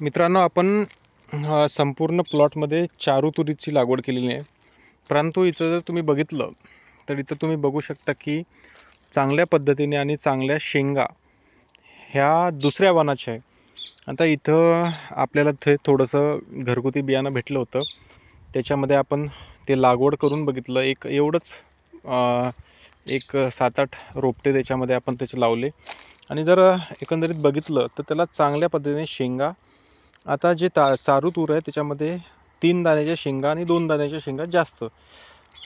मित्रांनो आपण संपूर्ण प्लॉटमध्ये चारू तुरीची लागवड केलेली आहे. परंतु इथं जर तुम्ही बघितलं तर इथं तुम्ही बघू शकता की चांगल्या पद्धतीने आणि चांगल्या शेंगा ह्या दुसऱ्या वाणाच्या आहे आता इथं आपल्याला ते थोडंसं घरगुती बियाणं भेटलं होतं. त्याच्यामध्ये आपण ते लागवड करून बघितलं. एक एवढंच एक सात आठ रोपटे त्याच्यामध्ये आपण त्याचे लावले. आणि जर एकंदरीत बघितलं तर त्याला चांगल्या पद्धतीने शेंगा आता जे ता चारू तूर आहे त्याच्यामध्ये तीन दाण्याच्या शेंगा आणि दोन दाण्याच्या शेंगा जास्त.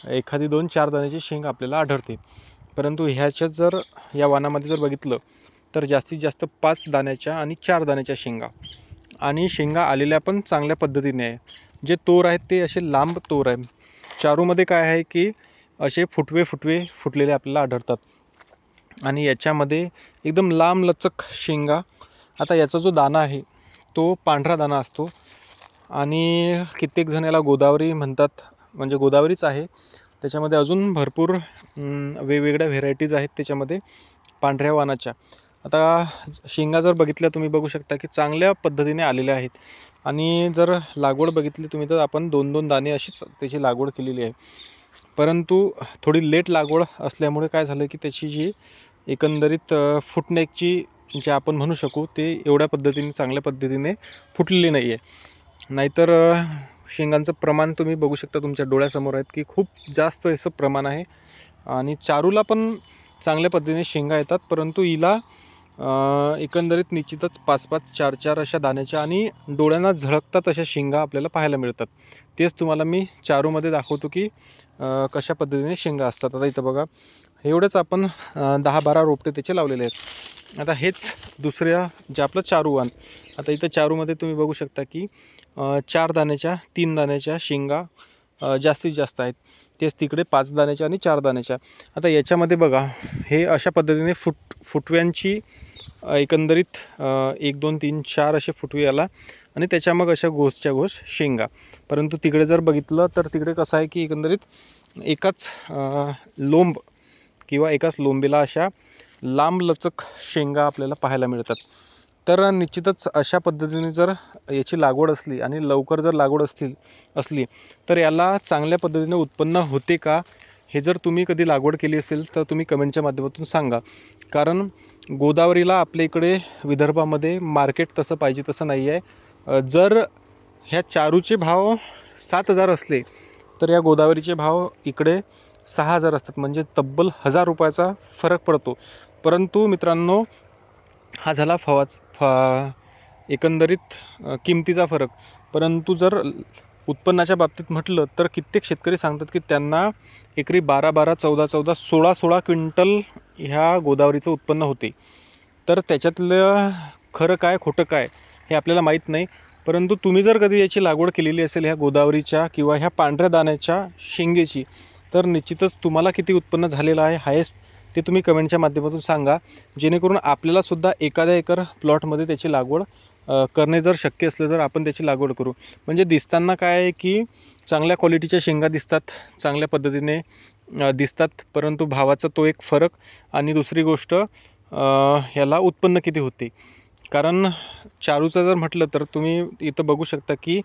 एखादी दोन चार दाण्याची शेंग आपल्याला आढळते. परंतु ह्याच्या जर या वानामध्ये जर बघितलं तर जास्तीत जास्त पाच दाण्याच्या आणि चार दाण्याच्या शेंगा. आणि शेंगा आलेल्या पण चांगल्या पद्धतीने आहे. जे तोर आहेत ते असे लांब तोर आहे. चारूमध्ये काय आहे की असे फुटवे फुटवे फुटलेले आपल्याला आढळतात. आणि याच्यामध्ये एकदम लांब लचक शेंगा. आता याचा जो दाणा आहे तो पांढरा दाणा असतो. आणि कित्येक जण याला गोदावरी म्हणतात. म्हणजे गोदावरीच आहे. त्याच्यामध्ये अजून भरपूर वेगवेगळ्या व्हेरायटीज आहेत त्याच्यामध्ये पांढऱ्या वाणाच्या. आता शेंगा जर बघितल्या तुम्ही बघू शकता की चांगल्या पद्धतीने आलेल्या आहेत. आणि जर लागवड बघितली तुम्ही तर आपण दोन दोन दाणे अशीच त्याची लागवड केलेली आहे. परंतु थोडी लेट लागवड असल्यामुळे काय झालं की त्याची जी एकंदरीत फुटण्याची जे आपण म्हणू शकू ते एवढ्या पद्धतीने चांगल्या पद्धतीने फुटलेली नाही आहे नाहीतर शेंगांचं प्रमाण तुम्ही बघू शकता तुमच्या डोळ्यासमोर आहेत की खूप जास्त असं प्रमाण आहे. आणि चारूला पण चांगल्या पद्धतीने शेंगा येतात परंतु हिला एकंदरीत निश्चितच पाच पाच चार चार अशा दाण्याच्या आणि डोळ्यांना झळकतात अशा शेंगा आपल्याला पाहायला मिळतात. तेच तुम्हाला मी चारूमध्ये दाखवतो की कशा पद्धतीने शेंगा असतात. आता इथं बघा एवढंच आपण दहा बारा रोपटे त्याचे लावलेले आहेत. आता हेच दुसऱ्या जे आपलं चारूवान आता इथं चारूमध्ये तुम्ही बघू शकता की चार दाण्याच्या तीन दाण्याच्या शेंगा जास्तीत जास्त आहेत. तेच तिकडे पाच दाण्याच्या आणि चार दाण्याच्या. आता याच्यामध्ये बघा हे अशा पद्धतीने फुट फुटव्यांची एकंदरीत एक दोन तीन चार असे फुटवे आला आणि त्याच्या मग अशा घोसच्या घोष शेंगा. परंतु तिकडे जर बघितलं तर तिकडे कसं आहे की एकंदरीत एकाच लोंब किंवा एकाच लोंबीला अशा लांबलचक शेंगा आपल्याला पाहायला मिळतात. तर निश्चितच अशा पद्धतीने जर याची लागवड असली आणि लवकर जर लागवड असतील असली तर याला चांगल्या पद्धतीने उत्पन्न होते का हे जर तुम्ही कधी लागवड केली असेल तर तुम्ही कमेंटच्या माध्यमातून सांगा. कारण गोदावरीला आपल्या इकडे विदर्भामध्ये मार्केट तसं पाहिजे तसं नाही आहे. जर ह्या चारूचे भाव सात हजार असले तर या गोदावरीचे भाव इकडे सहा हजार असतात. म्हणजे तब्बल हजार रुपयाचा फरक पडतो. परंतु मित्रांनो हा झाला फवाच फा एकंदरीत किमतीचा फरक. परंतु जर उत्पन्नाच्या बाबतीत म्हटलं तर कित्येक शेतकरी सांगतात की त्यांना एकरी बारा बारा चौदा चौदा सोळा सोळा क्विंटल ह्या गोदावरीचं उत्पन्न होते. तर त्याच्यातलं खरं काय खोटं काय हे आपल्याला माहीत नाही. परंतु तुम्ही जर कधी याची लागवड केलेली असेल ह्या गोदावरीच्या किंवा ह्या पांढऱ्या दाण्याच्या शेंगेची तर निश्चितच तुम्हाला किती उत्पन्न झालेलं आहे हायेस्ट ते तुम्ही कमेंटच्या माध्यमातून सांगा. जेणेकरून आपल्यालासुद्धा एखाद्या एकर प्लॉटमध्ये त्याची लागवड करणे जर शक्य असलं तर आपण त्याची लागवड करू. म्हणजे दिसताना काय आहे की चांगल्या क्वालिटीच्या शेंगा दिसतात चांगल्या पद्धतीने दिसतात परंतु भावाचा तो एक फरक आणि दुसरी गोष्ट ह्याला उत्पन्न किती होते. कारण चारूचं जर म्हटलं तर तुम्ही इथं बघू शकता की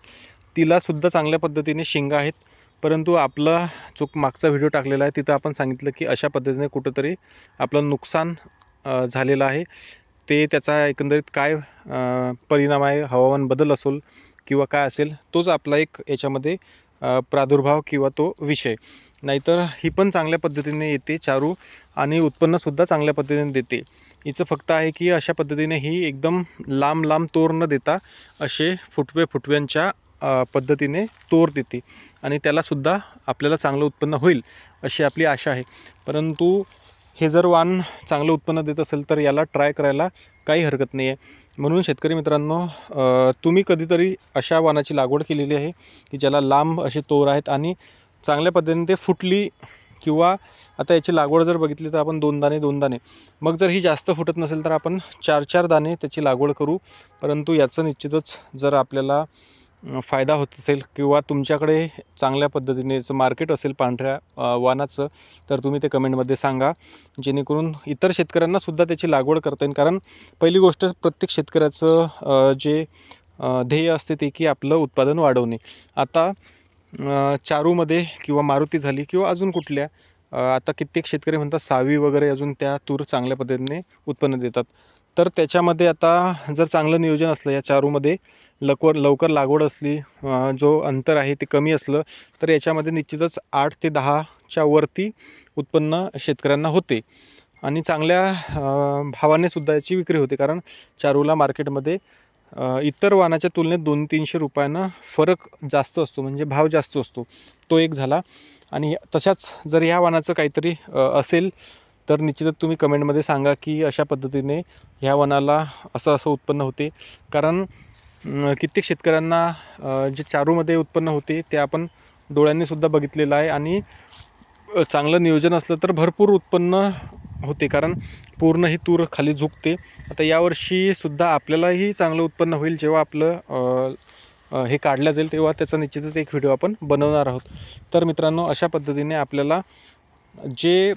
तिलासुद्धा चांगल्या पद्धतीने शेंगा आहेत. परंतु आपला जो मागचा व्हिडिओ टाकलेला आहे तिथं आपण सांगितलं की अशा पद्धतीने कुठंतरी आपलं नुकसान झालेलं आहे. ते त्याचा एकंदरीत काय परिणाम आहे हवामान बदल असेल किंवा काय असेल तोच आपला एक याच्यामध्ये प्रादुर्भाव किंवा तो विषय. नाहीतर ही पण चांगल्या पद्धतीने येते चारू आणि उत्पन्नसुद्धा चांगल्या पद्धतीने देते. हिचं फक्त आहे की अशा पद्धतीने ही एकदम लांब लांब तोर न देता असे फुटवे फुटव्यांच्या पद्धतीने तोर देते. आणि त्यालासुद्धा आपल्याला चांगलं उत्पन्न होईल अशी आपली आशा आहे. परंतु हे जर वाण चांगलं उत्पन्न देत असेल तर याला ट्राय करायला काही हरकत नाही आहे म्हणून शेतकरी मित्रांनो तुम्ही कधीतरी अशा वाणाची लागवड केलेली आहे की ज्याला लांब असे तोर आहेत आणि चांगल्या पद्धतीने ते फुटली किंवा आता याची लागवड जर बघितली तर आपण दोन दाणे दोन दाणे मग जर ही जास्त फुटत नसेल तर आपण चार चार दाणे त्याची लागवड करू. परंतु याचं निश्चितच जर आपल्याला फायदा होत असेल किंवा तुमच्याकडे चांगल्या पद्धतीने जर मार्केट असेल पांढऱ्या वानाचं वाणाचं तर तुम्ही ते कमेंटमध्ये सांगा. जेणेकरून इतर शेतकऱ्यांना सुद्धा त्याची लागवड करता येईल. कारण पहिली गोष्ट प्रत्येक शेतकऱ्याचं जे ध्येय असते ते की आपलं उत्पादन वाढवणे. आता चारूमध्ये किंवा मारुती झाली किंवा अजून कुठल्या आता कित्येक शेतकरी म्हणतात सावी वगैरे अजून त्या तूर चांगल्या पद्धतीने उत्पन्न देतात. तर त्याच्यामध्ये आता जर चांगलं नियोजन असलं या चारूमध्ये लवकर लवकर लागवड असली जो अंतर आहे ते कमी असलं तर याच्यामध्ये निश्चितच आठ ते दहाच्या वरती उत्पन्न शेतकऱ्यांना होते. आणि चांगल्या भावानेसुद्धा भावाने सुद्धा याची विक्री होते कारण चारूला मार्केटमध्ये इतर वाहनाच्या तुलनेत दोन तीनशे रुपयांना फरक जास्त असतो म्हणजे भाव जास्त असतो. तो एक झाला. आणि तशाच जर ह्या वाहनाचं काहीतरी असेल तर निश्चितच तुम्ही कमेंटमध्ये सांगा की अशा पद्धतीने ह्या वनाला असं असं उत्पन्न होते. कारण कित्येक शेतकऱ्यांना जे चारूमध्ये उत्पन्न होते ते आपण डोळ्यांनीसुद्धा बघितलेलं आहे आणि चांगलं नियोजन असलं तर भरपूर उत्पन्न होते. कारण पूर्ण ही तूर खाली झुकते. आता यावर्षीसुद्धा आपल्यालाही चांगलं उत्पन्न होईल जेव्हा आपलं हे काढलं जाईल तेव्हा त्याचा निश्चितच एक व्हिडिओ आपण बनवणार आहोत. तर मित्रांनो अशा पद्धतीने आपल्याला जे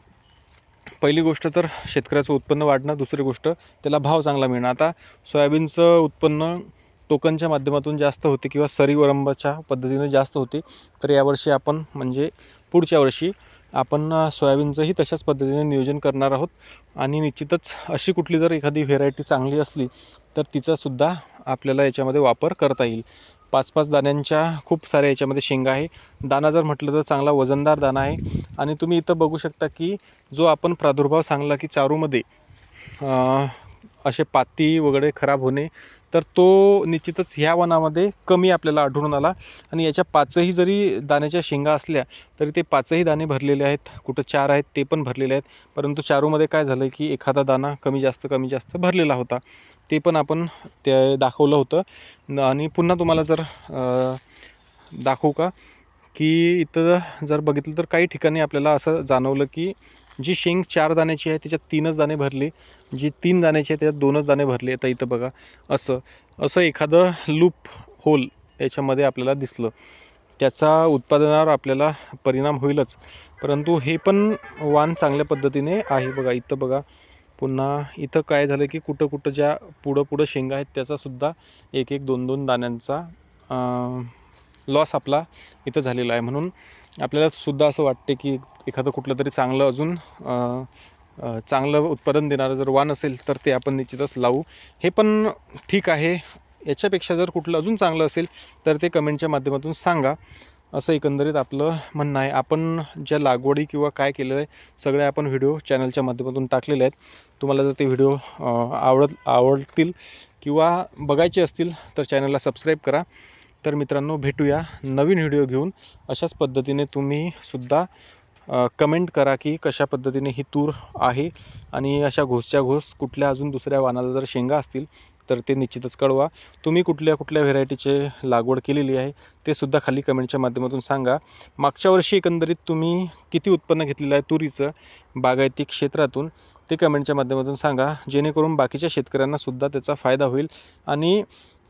पहिली गोष्ट तर शेतकऱ्याचं उत्पन्न वाढणं दुसरी गोष्ट त्याला भाव चांगला मिळणं. आता सोयाबीनचं उत्पन्न टोकनच्या माध्यमातून जास्त होते किंवा सरीवरंबाच्या पद्धतीने जास्त होते तर यावर्षी आपण म्हणजे पुढच्या वर्षी आपण सोयाबीनचंही तशाच पद्धतीने नियोजन करणार आहोत. आणि निश्चितच अशी कुठली जर एखादी व्हेरायटी चांगली असली तर तिचासुद्धा आपल्याला याच्यामध्ये वापर करता येईल. पाच पाच दाण्यांच्या खूप साऱ्या याच्यामध्ये शेंगा आहे. दाना जर म्हटलं तर चांगला वजनदार दाना आहे. आणि तुम्ही इथं बघू शकता की जो आपण प्रादुर्भाव सांगला की चारूमध्ये असे पाती वगैरे खराब होणे तर तो निश्चितच ह्या वनामध्ये कमी आपल्याला आढळून आला. आणि याच्या पाचही जरी दाण्याच्या शेंगा असल्या तरी ते पाचही दाणे भरलेले आहेत. कुठं चार आहेत ते पण भरलेले आहेत. परंतु चारूमध्ये काय झालं की एखादा दाणा कमी जास्त कमी जास्त भरलेला होता. ते पण आपण ते दाखवलं होतं. आणि पुन्हा तुम्हाला जर दाखवू का? की इथं जर बघितलं तर काही ठिकाणी आपल्याला असं जाणवलं की जी शेंग चार दाण्याची आहे त्याच्यात तीनच दाणे भरले. जी तीन दाण्याची आहे त्याच्यात दोनच दाणे भरले. आता इथं बघा असं असं एखादं लूप होल याच्यामध्ये आपल्याला दिसलं. त्याचा उत्पादनावर आपल्याला परिणाम होईलच. परंतु हे पण वाण चांगल्या पद्धतीने आहे बघा. इथं बघा पुन्हा इथं काय झालं की कुठं कुठं ज्या पुढं पुढं शेंगा आहेत त्याचासुद्धा एक एक दोन दोन दाण्यांचा लॉस आपला इथं झालेला आहे. म्हणून आपल्याला सुद्धा असं वाटते की एखादं कुठलं तरी चांगलं अजून चांगलं उत्पादन देणारं जर वाण असेल तर ते आपण निश्चितच लावू. हे पण ठीक आहे. याच्यापेक्षा जर कुठलं अजून चांगलं असेल तर ते कमेंटच्या माध्यमातून सांगा. असं एकंदरीत आपलं म्हणणं आहे. आपण ज्या लागवडी किंवा काय केलेलं आहे सगळे आपण व्हिडिओ चॅनलच्या माध्यमातून टाकलेले आहेत. तुम्हाला जर ते व्हिडिओ आवडत आवडतील किंवा बघायचे असतील तर चॅनलला सबस्क्राईब करा. तर मित्रांनो भेटूया नवीन व्हिडिओ घेऊन. अशाच पद्धतीने तुम्ही सुद्धा कमेंट करा की कशा पद्धतीने ही तूर आहे आणि अशा घोसच्या घोस कुठल्या अजून दुसऱ्या वानाला जर शेंगा असतील तर ते निश्चितच कळवा. तुम्ही कुठल्या कुठल्या व्हेरायटीचे लागवड केलेली आहे ते सुद्धा खाली कमेंटच्या माध्यमातून सांगा. मागच्या वर्षी एकंदरीत तुम्ही किती उत्पन्न घेतलेलं आहे तुरीचं बागायती क्षेत्रातून ते कमेंटच्या माध्यमातून सांगा. जेणेकरून बाकीच्या शेतकऱ्यांनासुद्धा त्याचा फायदा होईल. आणि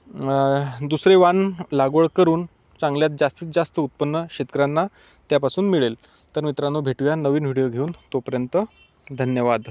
दुसरे वाण लागवड करून चांगल्यात जास्तीत जास्त उत्पन्न शेतकऱ्यांना त्यापासून मिळेल. तर मित्रांनो भेटूया नवीन व्हिडिओ घेऊन. तोपर्यंत धन्यवाद.